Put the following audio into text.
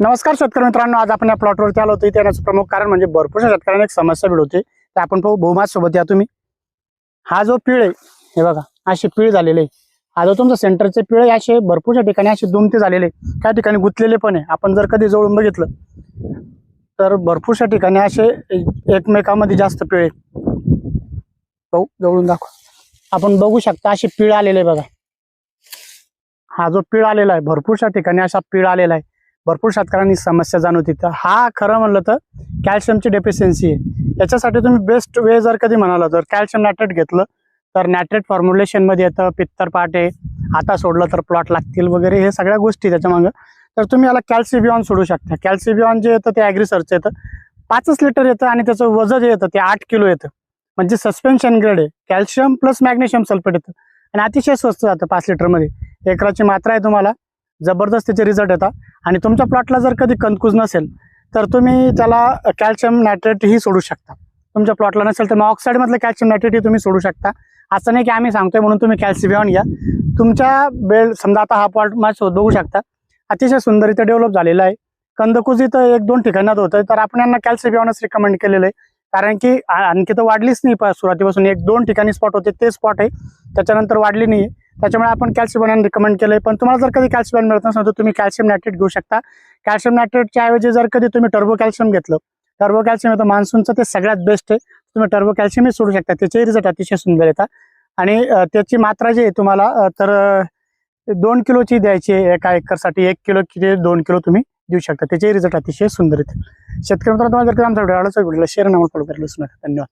नमस्कार शेतकरी मित्रांनो आज आपण या प्लॉटवरती आलो होतो. त्याचं प्रमुख कारण म्हणजे भरपूरशा शेतकऱ्यांना एक समस्या भिडवते ते आपण पाहू बहुमात सोबत या तुम्ही. हा जो पिळ आहे हे बघा अशी पिळ झालेली आहे. हा जो तुमचा सेंटरचे पिळ आहे असे भरपूरशा ठिकाणी असे दुमते झालेले त्या ठिकाणी गुंतलेले पण आहे. आपण जर कधी जवळून बघितलं तर भरपूरशा ठिकाणी असे एकमेकामध्ये जास्त पिळ आहे. पाहू जवळून दाखव. आपण बघू शकता अशी पिळ आलेली आहे बघा. हा जो पिळ आलेला आहे भरपूरशा ठिकाणी असा पिळ आलेला आहे. भरपूर शेतकऱ्यांनी समस्या जाणवती. तर हा खरं म्हणलं तर कॅल्शियमची डेफिशियन्सी आहे. याच्यासाठी तुम्ही बेस्ट वे जर कधी म्हणाला तर कॅल्शियम नायट्रेट घेतलं तर नायट्रेट फॉर्म्युलेशनमध्ये येतं पित्तर पाट आहे आता सोडलं तर प्लॉट लागतील वगैरे हे सगळ्या गोष्टी त्याच्यामागं तर तुम्ही याला कॅल्सिबियॉन सोडू शकता. कॅल्सिबियॉन जे येतं ते ॲग्रिसरचं येतं. पाचच लिटर येतं आणि त्याचं वजन जे येतं ते आठ किलो येतं. म्हणजे सस्पेन्शन ग्रेड आहे. कॅल्शियम प्लस मॅग्नेशियम सल्फेट येतं. आणि अतिशय स्वस्त जातं पाच लिटरमध्ये एकराची मात्रा आहे तुम्हाला जबरदस्त त्याचे रिझल्ट येतात. आणि तुमच्या प्लॉटला जर कधी कंदकुज नसेल तर तुम्ही त्याला कॅल्शियम नायट्रेटही सोडू शकता. तुमच्या प्लॉटला नसेल तर मग ऑक्साईडमधलं कॅल्शियम नायट्रेटही तुम्ही सोडू शकता. असं नाही की आम्ही सांगतोय म्हणून तुम्ही कॅल्शियम घ्या. तुमच्या बेल समजा आता हा प्लॉट माझ्यासोबत बघू शकता. अतिशय सुंदर इथं डेव्हलप झालेला आहे. कंदकुज इथं एक दोन ठिकाणात होतं तर आपण यांना कॅल्शियमच रिकमेंड केलेलं आहे. कारण की आणखी तर वाढलीच नाही सुरुवातीपासून. एक दोन ठिकाणी स्पॉट होते ते स्पॉट आहे. त्याच्यानंतर वाढली नाही त्याच्यामुळे आपण कॅल्शियम रिकमेंड केलंय. पण तुम्हाला जर कधी कॅल्शियम मिळत नसेल तर तुम्ही कॅल्शियम नायट्रेट घेऊ शकता. कॅल्शियम नायट्रेटच्या ऐवजी जर कधी तुम्ही टर्बो कॅल्शियम घेतलं टर्बो कॅल्शियम येतं मान्सूनचं ते सगळ्यात बेस्ट आहे. तुम्ही टर्बो कॅल्शियमही सोडू शकता. त्याचे रिझल्ट अतिशय सुंदर येतात. आणि त्याची मात्रा जी आहे तुम्हाला तर दोन किलोची द्यायची आहे एका एकरसाठी. एक किलो किती दोन किलो तुम्ही देऊ शकता. त्याचे रिझल्ट अतिशय सुंदर येते शेतकरी मित्रांनो तुम्हाला जर का आमचा व्हिडिओ आवडला व्हिडिओला शेअर नंबर फॉलो करायला विसरू नका. धन्यवाद.